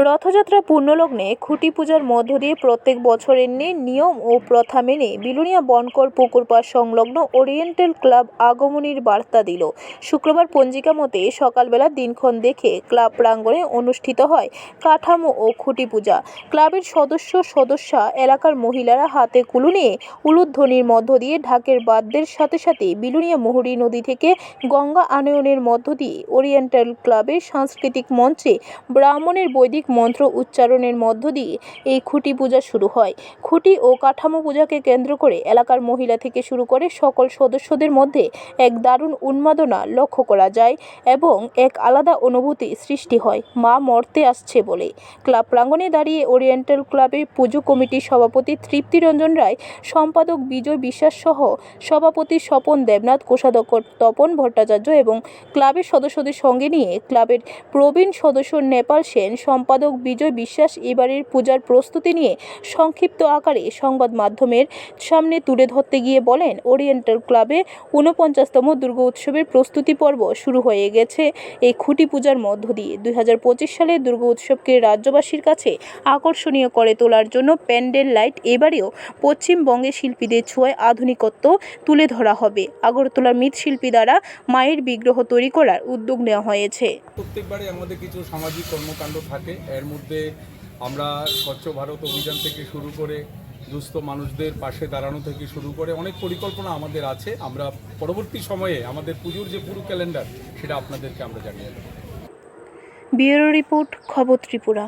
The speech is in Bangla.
রথযাত্রা পূর্ণলগ্নে খুঁটি পূজার মধ্য দিয়ে প্রত্যেক বছরের নে নিয়ম ও প্রথা মেনে বিলুনিয়া বনকর পুকুর পাড় সংলগ্ন ওরিয়েন্টাল ক্লাব আগমনীর বার্তা দিল। শুক্রবার পঞ্জিকা মতে সকালবেলা দিনক্ষণ দেখে ক্লাব প্রাঙ্গণে অনুষ্ঠিত হয় কাঠামো ও খুঁটি পূজা। ক্লাবের সদস্য সদস্যা এলাকার মহিলারা হাতে কুলু নিয়ে উলুধ্বনির মধ্য দিয়ে ঢাকের বাদ্যের সাথে সাথে বিলুনিয়া মুহুরী নদী থেকে গঙ্গা আনয়নের মধ্য দিয়ে ওরিয়েন্টাল ক্লাবের সাংস্কৃতিক মঞ্চে ব্রাহ্মণের বৈদিক মন্ত্র উচ্চারণের মধ্য দিয়ে এই খুঁটি পূজা শুরু হয়। খুঁটি ও কাঠামো পূজাকে কেন্দ্র করে এলাকার মহিলা থেকে শুরু করে সকল সদস্যদের মধ্যে এক দারুণ উন্মাদনা লক্ষ্য করা যায় এবং এক আলাদা অনুভূতি সৃষ্টি হয়, মা মর্তে আসছে বলে। ক্লাব প্রাঙ্গণে দাঁড়িয়ে ওরিয়েন্টাল ক্লাবের পুজো কমিটির সভাপতি তৃপ্তিরঞ্জন রায়, সম্পাদক বিজয় বিশ্বাস সহ সভাপতি স্বপন দেবনাথ, কোষাধ্যক্ষ তপন ভট্টাচার্য এবং ক্লাবের সদস্যদের সঙ্গে নিয়ে ক্লাবের প্রবীণ সদস্য নেপাল সেন সম্পাদক বিজয় বিশ্বাস এবারের পূজার প্রস্তুতি নিয়ে সংক্ষিপ্ত আকারে সংবাদ মাধ্যমের সামনে তুলে ধরতে গিয়ে বলেন, ওরিয়েন্টাল ক্লাবে ঊনপঞ্চাশতম দুর্গা উৎসবের প্রস্তুতি পর্ব শুরু হয়ে গেছে। এই খুঁটি পূজার মধ্য দিয়ে দুই হাজার পঁচিশ সালে দুর্গা উৎসবকে রাজ্যবাসীর কাছে আকর্ষণীয় করে তোলার জন্য প্যান্ডেল লাইট এবারেও পশ্চিমবঙ্গে শিল্পীদের ছোঁয়ায় আধুনিকত্ব তুলে ধরা হবে। আগরতলার মৃৎশিল্পী দ্বারা মায়ের বিগ্রহ তৈরি করার উদ্যোগ নেওয়া হয়েছে। প্রত্যেকবারই আমাদের কিছু সামাজিক কর্মকাণ্ড থাকে। এর মধ্যে আমরা স্বচ্ছ ভারত অভিযান থেকে শুরু করে, দুস্থ মানুষদের পাশে দাঁড়ানো থেকে শুরু করে অনেক পরিকল্পনা আমাদের আছে। আমরা পরবর্তী সময়ে আমাদের পুজোর যে পুরো ক্যালেন্ডার, সেটা আপনাদেরকে আমরা জানিয়ে দেবো। ব্যুরো রিপোর্ট, খবর ত্রিপুরা।